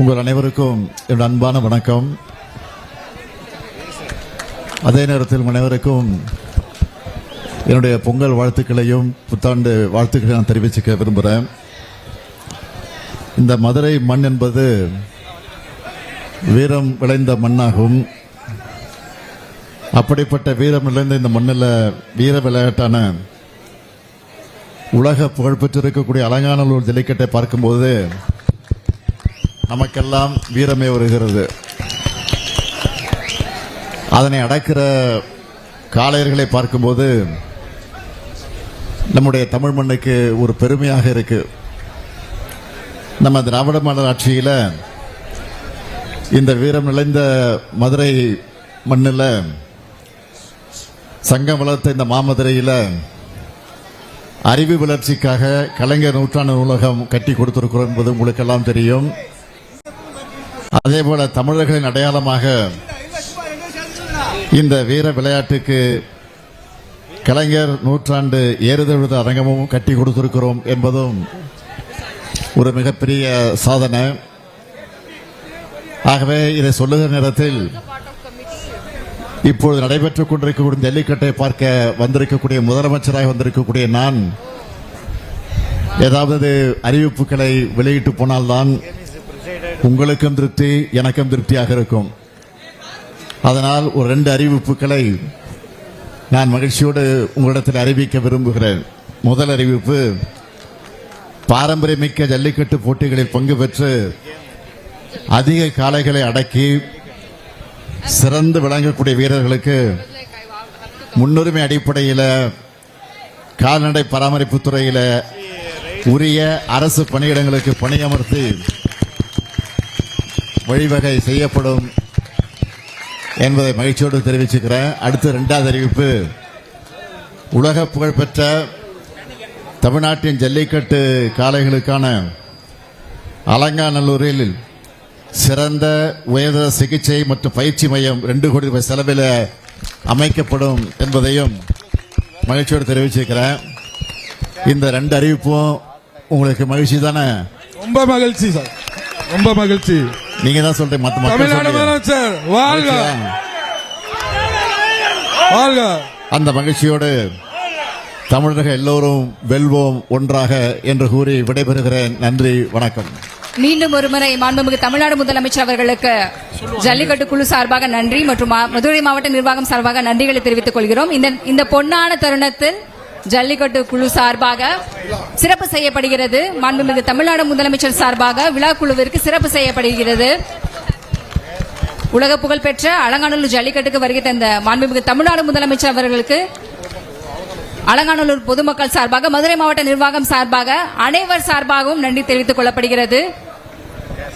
உங்கள் அனைவருக்கும் என்னுடைய அன்பான வணக்கம். அதே நேரத்தில் அனைவருக்கும் என்னுடைய பொங்கல் வாழ்த்துக்களையும் புத்தாண்டு வாழ்த்துக்களையும் நான் தெரிவிச்சுக்க விரும்புகிறேன் இந்த மதுரை மண் என்பது வீரம் விளைந்த மண்ணாகும். அப்படிப்பட்ட வீரம் விளைந்த இந்த மண்ணில் வீர விளையாட்டான உலக புகழ்பெற்றிருக்கக்கூடிய அலங்காநல்லூர் ஜல்லிக்கட்டை பார்க்கும்போது நமக்கெல்லாம் வீரமே வருகிறது. அதனை அடக்கிற காளையர்களை பார்க்கும்போது நம்முடைய தமிழ் மண்ணுக்கு ஒரு பெருமையாக இருக்கு. நம்ம திராவிட மாடல் ஆட்சியில் இந்த வீரம் நிறைந்த மதுரை மண்ணில் சங்கம் வளர்த்த இந்த மாமதுரையில் அறிவு வளர்ச்சிக்காக கலைஞர் நூற்றாண்டு நூலகம் கட்டி கொடுத்திருக்கிறோம் என்பது உங்களுக்கெல்லாம் தெரியும். அதே போல தமிழர்களின் அடையாளமாக இந்த வீர விளையாட்டுக்கு கலைஞர் நூற்றாண்டு ஏறுதழுத அரங்கமும் கட்டி கொடுத்திருக்கிறோம் என்பதும் ஒரு மிகப்பெரிய சாதனை. ஆகவே இதை சொல்லுகிற நேரத்தில் இப்பொழுது நடைபெற்றுக் கொண்டிருக்கக்கூடிய ஜல்லிக்கட்டை பார்க்க வந்திருக்கக்கூடிய முதலமைச்சராக வந்திருக்கக்கூடிய நான் ஏதாவது அறிவிப்புகளை வெளியிட்டு போனால்தான் உங்களுக்கும் திருப்தி எனக்கும் திருப்தியாக இருக்கும். அதனால் ஒரு ரெண்டு அறிவிப்புகளை நான் மகிழ்ச்சியோடு உங்களிடத்தில் அறிவிக்க விரும்புகிறேன். முதல் அறிவிப்பு பாரம்பரியமிக்க ஜல்லிக்கட்டு போட்டிகளில் பங்கு பெற்று அதிக காளைகளை அடக்கி சிறந்து விளங்கக்கூடிய வீரர்களுக்கு முன்னுரிமை அடிப்படையில் கால்நடை பராமரிப்பு துறையில் உரிய அரசு பணியிடங்களுக்கு பணியமர்த்தி வழிவகை செய்யப்படும் என்பதை மகிழ்ச்சியோடு தெரிவிச்சுக்கிறேன் அடுத்து ரெண்டாவது அறிவிப்பு. உலக புகழ்பெற்ற தமிழ்நாட்டின் ஜல்லிக்கட்டு காளைகளுக்கான அலங்காநல்லூரில் சிறந்த உயர்தர சிகிச்சை மற்றும் பயிற்சி மையம் ரெண்டு கோடி ரூபாய் செலவில் அமைக்கப்படும் என்பதையும் மகிழ்ச்சியோடு தெரிவிச்சிருக்கிறேன் இந்த ரெண்டு அறிவிப்பும் உங்களுக்கு மகிழ்ச்சி தானே? ரொம்ப மகிழ்ச்சி சார். ரொம்ப மகிழ்ச்சி. நீங்க தான் சொல்றீங்க மத்த மக்கள் தமிழ்நாடு. முதலமைச்சர் வாழ்க? வாழ்க அந்த மகிழ்ச்சியோடு தமிழர்கள் எல்லோரும் வெல்வோம் ஒன்றாக என்று கூறி விடைபெறுகிறேன் நன்றி வணக்கம் மீண்டும் ஒருமுறை மாண்புமிகு தமிழ்நாடு முதலமைச்சர் அவர்களுக்கு ஜல்லிக்கட்டு குழு சார்பாக நன்றி மற்றும் மா- மதுரை மாவட்ட நிர்வாகம் சார்பாக நன்றிகளை தெரிவித்துக் கொள்கிறோம் இந்த இந்த பொன்னான தருணத்தில் ஜல்லிக்கட்டு குழு சார்பாக சிறப்பு செய்யப்படுகிறது. மாண்புமிகு தமிழ்நாடு முதலமைச்சர் சார்பாக விழா குழுவிற்கு சிறப்பு செய்யப்படுகிறது. உலக புகழ்பெற்ற அலங்காநல்லூர் ஜல்லிக்கட்டுக்கு வருகை தந்த மாண்புமிகு தமிழ்நாடு முதலமைச்சர் அவர்களுக்கு அலங்காநல்லூர் பொதுமக்கள் சார்பாக மதுரை மாவட்ட நிர்வாகம் சார்பாக அனைவர் சார்பாகவும் நன்றி தெரிவித்துக் கொள்ளப்படுகிறது.